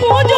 পুজো হইব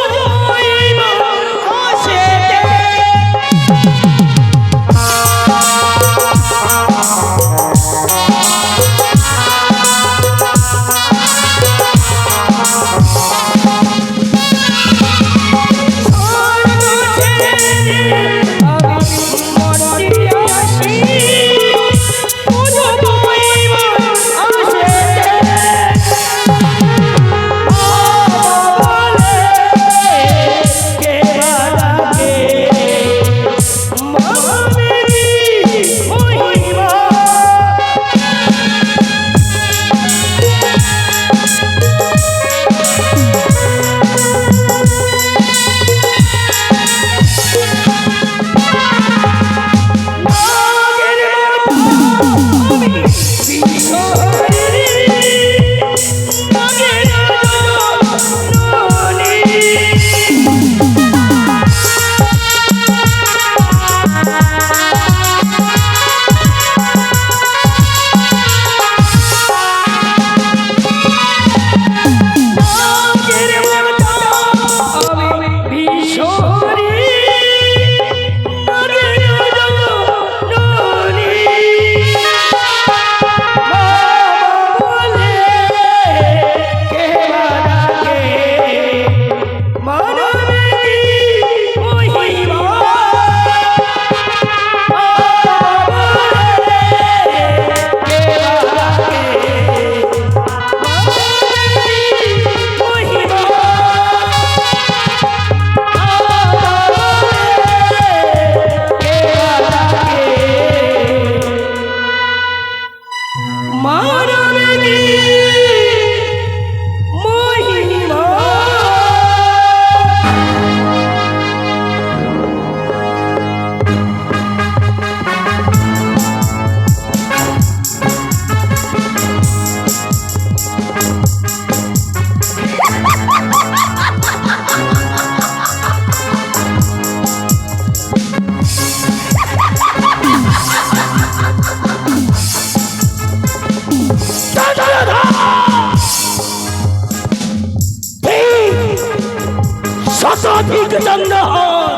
শতাধিক চন্দ্রহার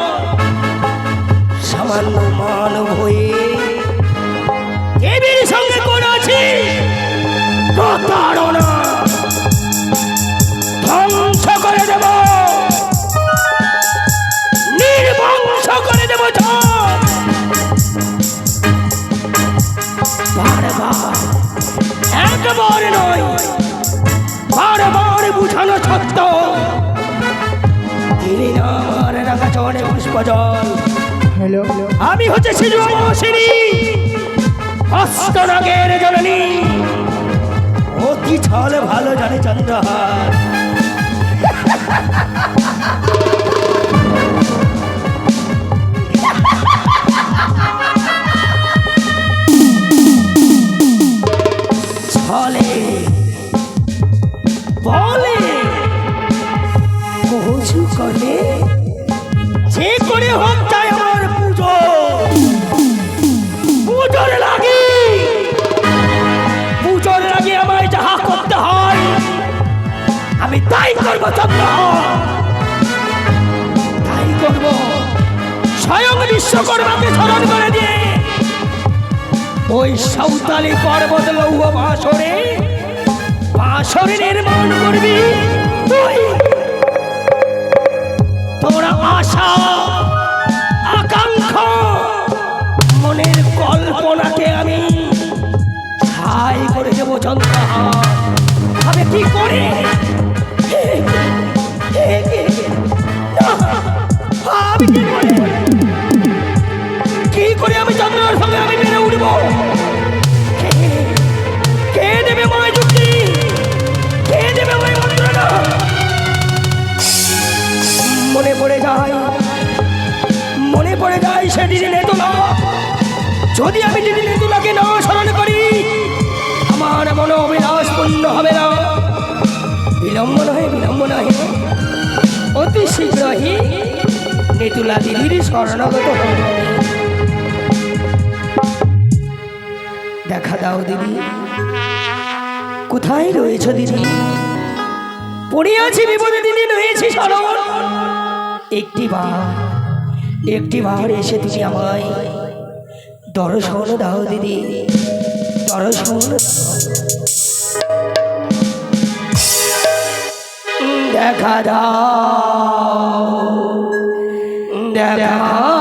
সামান্য মানব হয়ে দেবীর সঙ্গে করেছি প্রতারণা। ধ্বংস করে দেব। নির্বংশ করে দেব বারবার একবার নয় বারবার বুঝানো সত্ত্বেও হ্যালো আমি হচ্ছে শিশু মহসিনী হস্তনগের জননী। অতি ছল ভালো জানে চন্দ্রহার। করে হোক চাই আমার পুজো। পুজোর লাগে। পুজোর লাগে আমায় যাহা করতে হয়, আমি তাই করব চন্দ্র। তাই করব। স্বয়ং বিশ্বকর্মাকে স্মরণ করে দিয়ে ওই সাঁওতালি পর্বত লৌহ ভাসরে বাসরে নির্মাণ করবি। তুই তোরা আশা আমি কি করে? কি করে? আমি চন্দ্রের আমি উঠবো। ময় যুক্তি? কে মন্ত্রণা? মনে পড়ে যায়, মনে পড়ে যায় সেদিন যদি আমি যদি নেতুলাকে না শীঘ্রই নেতুলা দিদির শরণাগত দেখা দাও দিদি? কোথায় রয়েছ দিদি? পড়ে বিপদে দিদি? রয়েছি স্মরণ একটি বার একটি বার এসে তুমি আমায় দর্শন দাও দিদি, দর্শন। দাও। দেখা দাও। দেখা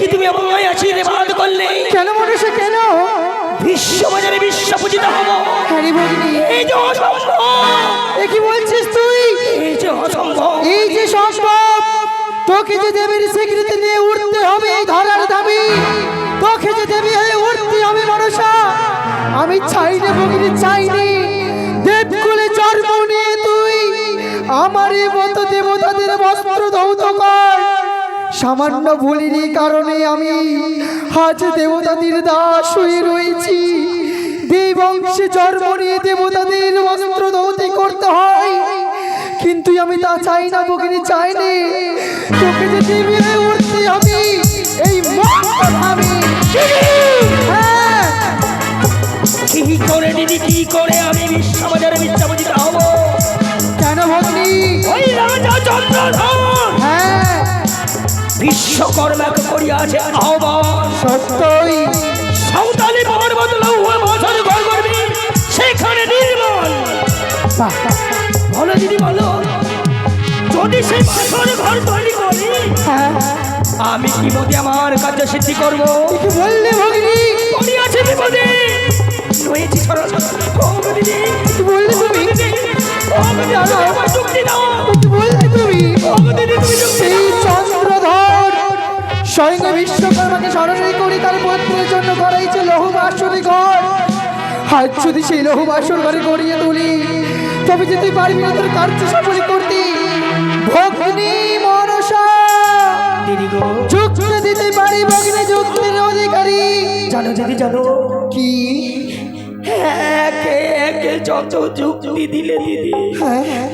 কি তুমি আমায় আশীর্বাদ করলে? কেন মনসা কেন? বিশ্ববাজারে বিশ্ব পূজিত হব। হ্যারি ভগিনী। এই যে অসম্ভব। এ কি বলছিস তুই? এই যে অসম্ভব। এই যে সম্ভব। তোকে যে দেবীর স্বীকৃতি নিয়ে উঠতে হবে এই ধরার দাবি তোকে যে দেবী হয়ে উঠতে হবে মনসা আমি চাই না ভগিনী চাইনি। দেবকুলে জন্ম নিয়ে তুই আমার এই মতো দেবতাদের বস্ত্র ধৌত কর। সামান্য ভুলিনি কারণে আমি আজ দেবতাদের দাস হয়ে রয়েছি। দেবংশে জন্ম নিয়ে দেবতাদের বস্ত্র ধৌতি করতে হয়। কিন্তু আমি তা চাই না বকিনি চাইনি তোকে যে দেবী হয়ে উঠতে হবে এই মত আমি। হ্যাঁ। কি করে দিদি কি করে আমি বিশ্ব হব? কেন ভগ্নি? ওই রাজা চন্দ্রধর! হ্যাঁ বিশ্বকর্মাকে করিয়াছে আহ্বান। সত্যই। সাঁওতালি পর্বত লৌহ বছর ঘর করবি সেখানে নির্মল। বলো দিদি বলো। যদি পাথর ঘর তৈরি করি হ্যাঁ। আমি কি মতে আমার কার্য সিদ্ধি করব? বললে ভগ্নি। করিয়াছে বিপদে। রয়েছি বললে তুমি। বললে তুমি। সেই চন্দ্রধর স্বয়ং বিশ্বকর্মাকে স্মরণ করি তার পুত্রের জন্য করাইছে লৌহ বাসনী ঘর। আজ যদি সেই লৌহ বাসন ঘরে গড়িয়ে তুলি তবে যদি পারবি না তোর কার্য সফল করতে। ভগ্নি মনসা যুক্তি দিতে পারি ভগ্নি যুক্তির অধিকারী। জানো দিদি জানো কি? একে একে যত যুক্তি দিলে দিদি। হ্যাঁ হ্যাঁ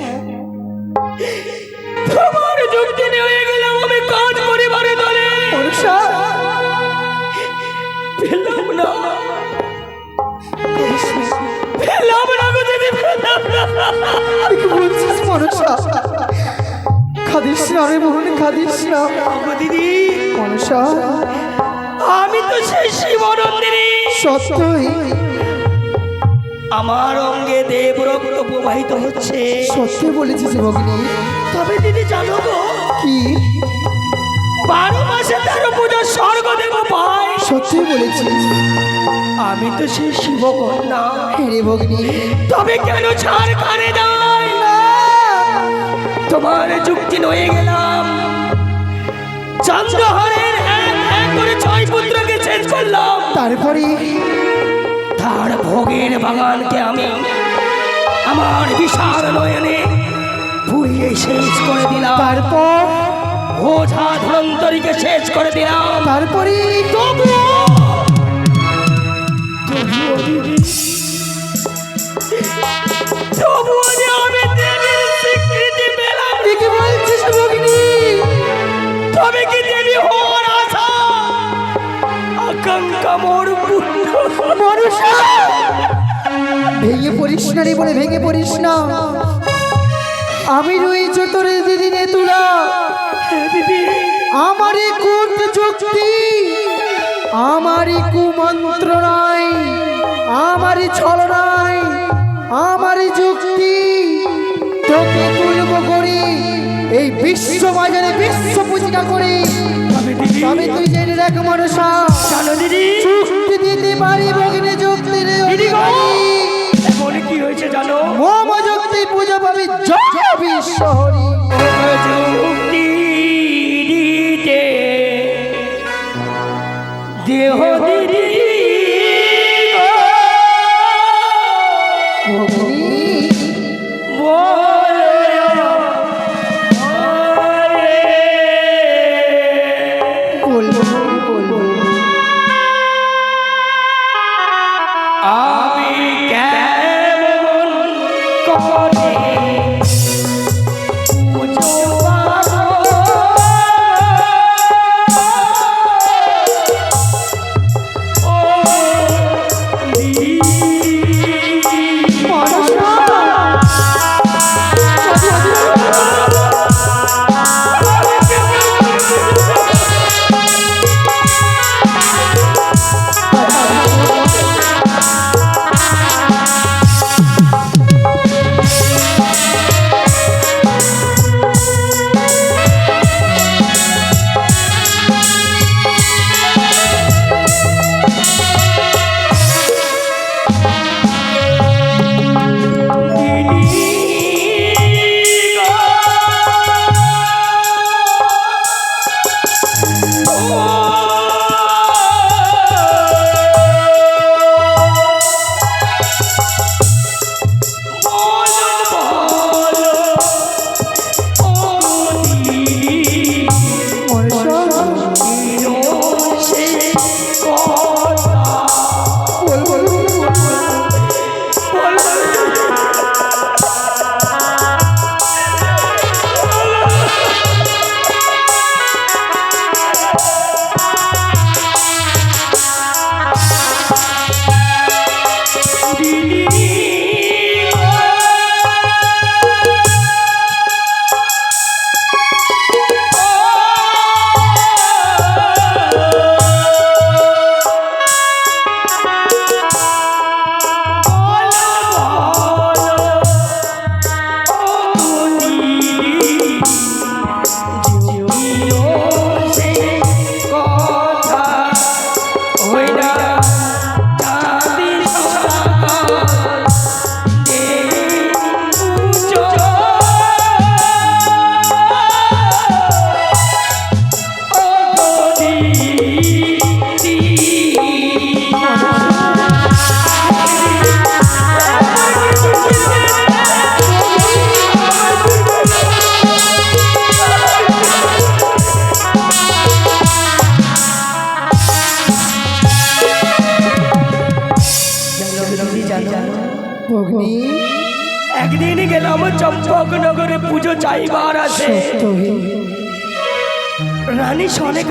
তোমার যুক্তি নিয়ে দলে পেলাম না। পেলাম না গো দিদি। পেলাম না কি বলছিস মনসা? খাদিস না রে মোহন খাদিস না। ওগো দিদি। মনসা। আমি তো সেই শিবনন্দিনী সত্যই। আমার অঙ্গে দেব রক্ত প্রবাহিত হচ্ছে। সত্যি বলেছিস ভগিনী তবে দিদি জানো গো কি? বারো মাসে তেরো পূজা স্বর্গ দেব পাই সত্যি বলেছিস আমি তো সেই শিবকন্যা। হ্যাঁ রে ভগিনী। তবে কেন ছাড় কানে না। তোমার যুক্তি নয়ে গেলাম। চন্দ্রহরের এক এক করে ছয় পুত্রকে শেষ করলাম। তারপরে? তার ভোগের বাগানকে আমি আমার বিশাল নয়নে পুড়িয়ে শেষ করে দিলাম। তারপর? ওঝা ধনন্তরীকে শেষ করে দিলাম। তারপরে তবে কি দেবী হওয়ার আশা? আকাঙ্ক্ষা মোর ভেঙে পড়িস না রে বলে ভেঙে পড়িস না। আমি রয়েছে তোর দিদিনে তুলা। আমারই কূট যুক্তি আমারই কুমন্ত্র নাই আমারই ছল নাই আমারই যুক্তি। তোকে তুলব করি এই বিশ্ব বাজারে বিশ্ব পূজিকা করি। তবে তবে তুই জেনে দেখ মনসা যুক্তি দিতে পারি ভগিনী যুক্তি কি হয়েছে জানো? মম যুক্তি পূজা পাবি জয় বিশ্ব হরি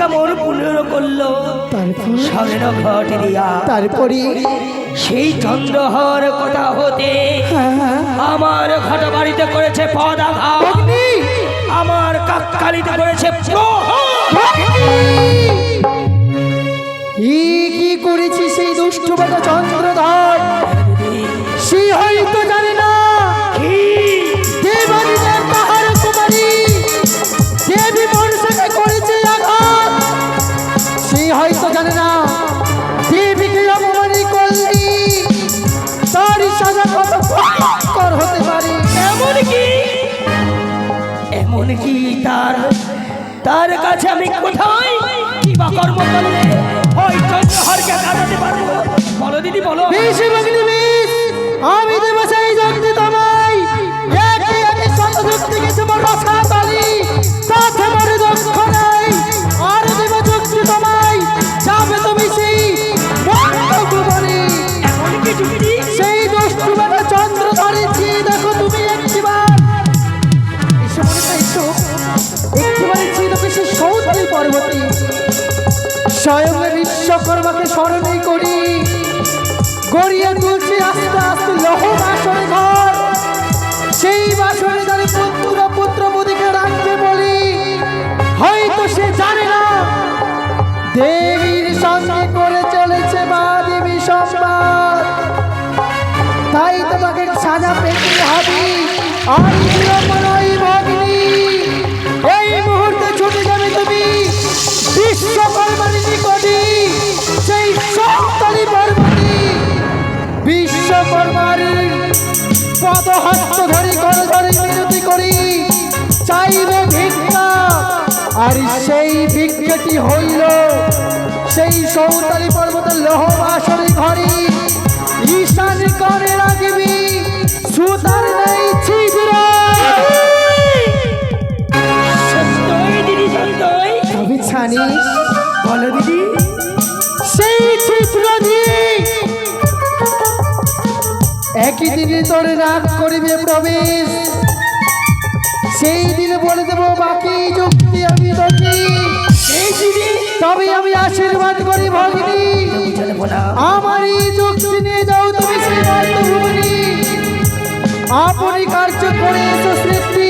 মোর পুনর করল। তারপর? স্বর্ণ ঘট দিয়া। তারপরে? সেই চন্দ্রহর কথা হতে হ্যাঁ। আমার ঘট বাড়িতে করেছে পদাঘাত আমার কাককালিতে করেছে প্রহার। কাছে আমি কোথায়? কি বা কর্ম করলে? ওই চন্দ্রহরকে কাটাতে পারব? বলো দিদি বলো। তোমাকে পেতে হবে। এই মুহূর্তে ছুটে যাবে তুমি। বিশ্বকর্মার সেই সন্তানি পর্বতী। বিশ্বকর্মার পদহস্ত ধরে করে ধরে মিনতি করি। চাইবে ভিক্ষা। আর সেই ভিক্ষাটি হইল সেই সৌতালি পর্বতের লোহ বাসরি ঘরে তোর রাগ করিবে প্রবেশ। সেই দিন বলে দেব, বাকি যুক্তি আমি তোকে তবে আমি আশীর্বাদ করি ভগিনী। এই যুক্তি নিয়ে যাও তুমি সেই মাতৃভূমি আপনি কার্য করে এসো সৃষ্টি।